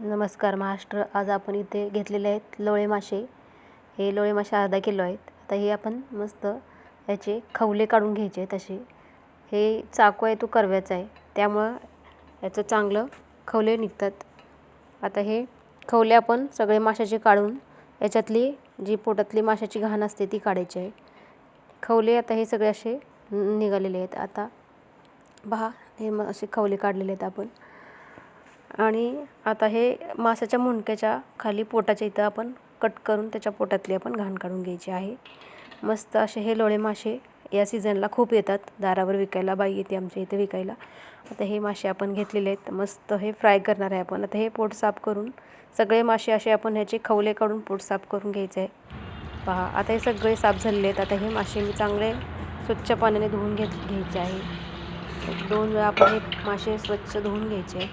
नमस्कार महाराष्ट्र. आज आपण इथे घेतलेले आहेत लोळे मासे. हे लोळे मासे अर्धा किलो आहेत. आता हे आपण मस्त याचे खवले काढून घ्यायचे आहेत हे चाकू आहे तो करव्याचा आहे. त्यामुळं याचं चांगलं खवले निघतात. आता हे खवले आपण सगळे माशाचे काढून याच्यातली जी पोटातली माशाची घाण असते ती काढायची आहे. खवले आता हे सगळे असे निघालेले आहेत. आता पहा हे मग असे खवले काढलेले आहेत आपण. आणि आता हे माशाच्या मुंडक्याच्या खाली पोटाच्या इथं आपण कट करून त्याच्या पोटातली आपण घाण काढून घ्यायची आहे. मस्त असे हे लोळे मासे या सीझनला खूप येतात. दारावर विकायला बाई येते आमच्या इथे विकायला. आता हे मासे आपण घेतलेले आहेत. मस्त हे फ्राय करणार आहे आपण. आता हे पोट साफ करून सगळे मासे असे आपण ह्याचे खवले काढून पोट साफ करून घ्यायचे आहे. पहा आता हे सगळे साफ झालेले आहेत. आता हे मासे मी चांगले स्वच्छ पाण्याने धुवून घेत घ्यायचे आहे. दोन वेळा आपण हे मासे स्वच्छ धुवून घ्यायचे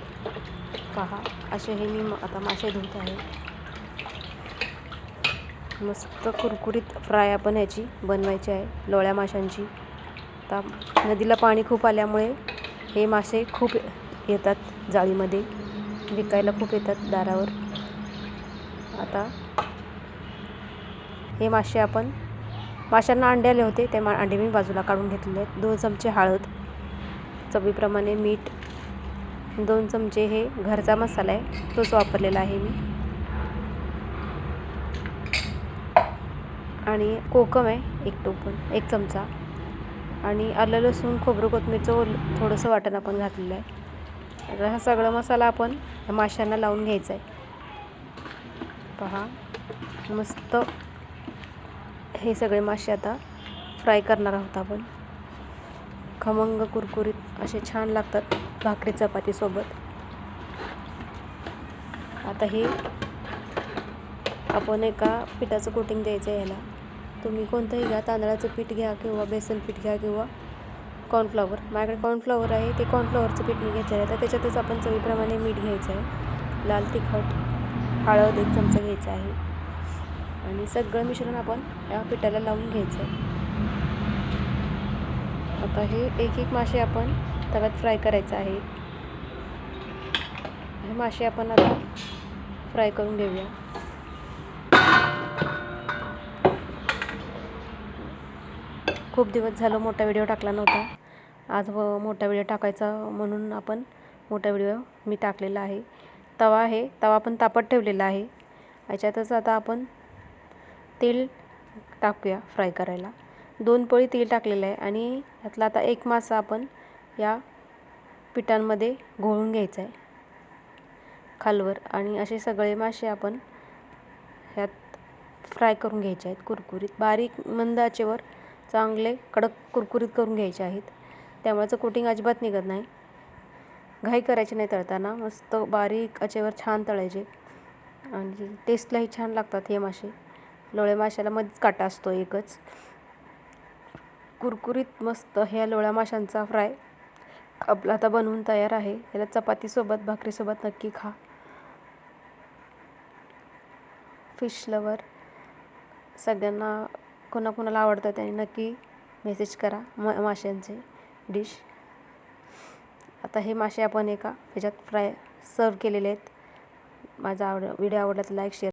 पहा असे हे मी आता मासे धुत आहे. मस्त कुरकुरीत फ्राय आपण ह्याची बनवायची आहे लोळ्या माशांची. आता नदीला पाणी खूप आल्यामुळे हे मासे खूप येतात जाळीमध्ये विकायला खूप येतात दारावर. आता हे मासे आपण माशांना अंडे आले होते ते मा अंडे मी बाजूला काढून घेतलेले आहेत. दोन चमचे हळद चवीप्रमाणे मीठ दोन चमचे हे घरचा मसाला आहे तोच वापरलेला आहे मी. आणि कोकम आहे एक टोपण एक चमचा. आणि आलं लसूण खोबरं कोथमीरचं थोडंसं वाटण आपण घातलेलं आहे. तर हा सगळा मसाला आपण माशांना लावून घ्यायचा आहे. पहा मस्त हे सगळे मासे आता फ्राय करणार आहोत आपण. खमंग कुरकुरीत असे छान लागतात भाकरी चपातीसोबत आता हे आपण एका पिठाचं कोटिंग द्यायचं आहे याला. तुम्ही कोणतंही घ्या तांदळाचं पीठ घ्या किंवा बेसन पीठ घ्या किंवा कॉर्नफ्लॉवर माझ्याकडे कॉर्नफ्लॉवर आहे ते कॉर्नफ्लॉवरचं पीठ मी घ्यायचं आहे. तर त्याच्यातच आपण चवीप्रमाणे मीठ घ्यायचं आहे. लाल तिखट हळद एक चमचा घ्यायचा आहे. आणि सगळं मिश्रण आपण या पिठाला लावून घ्यायचं आहे. आता हे एक एक मासे आपण तव्यात फ्राय करायचं आहे. हे मासे आपण आता फ्राय करून घेऊया. खूप दिवस झालं मोठा व्हिडिओ टाकला नव्हता. आज व मोठा व्हिडिओ टाकायचा म्हणून आपण मोठा व्हिडिओ मी टाकलेला आहे. तवा आहे तवा पण तापत ठेवलेला आहे. याच्यातच आता आपण तेल टाकूया फ्राय करायला. दोन पळी तेल टाकलेलं आहे आणि यातला आता एक मासा आपण या पिठांमध्ये घोळून घ्यायचा आहे. खालवर आणि असे सगळे मासे आपण ह्यात फ्राय करून घ्यायचे आहेत कुरकुरीत. बारीक मंद आचेवर चांगले कडक कुरकुरीत करून घ्यायचे आहेत. त्यामुळेचं कोटिंग अजिबात निघत नाही. घाई करायची नाही तळताना. मस्त बारीक आचेवर छान तळायचे. आणि टेस्टलाही छान लागतात हे मासे. लोळ्या माशाला मध्येच काटा असतो एकच. कुरकुरीत मस्त. ह्या लोळ्या माशांचा फ्राय. आपला आता बनवून तयार आहे. याला चपातीसोबत भाकरीसोबत नक्की खा. फिश लवर सगळ्यांना कोणाकोणाला आवडतं त्यांनी नक्की मेसेज करा. म माशांचे डिश आता हे मासे आपण एका ह्याच्यात फ्राय सर्व केलेले आहेत. माझा आवड व्हिडिओ आवडला तर लाईक शेअर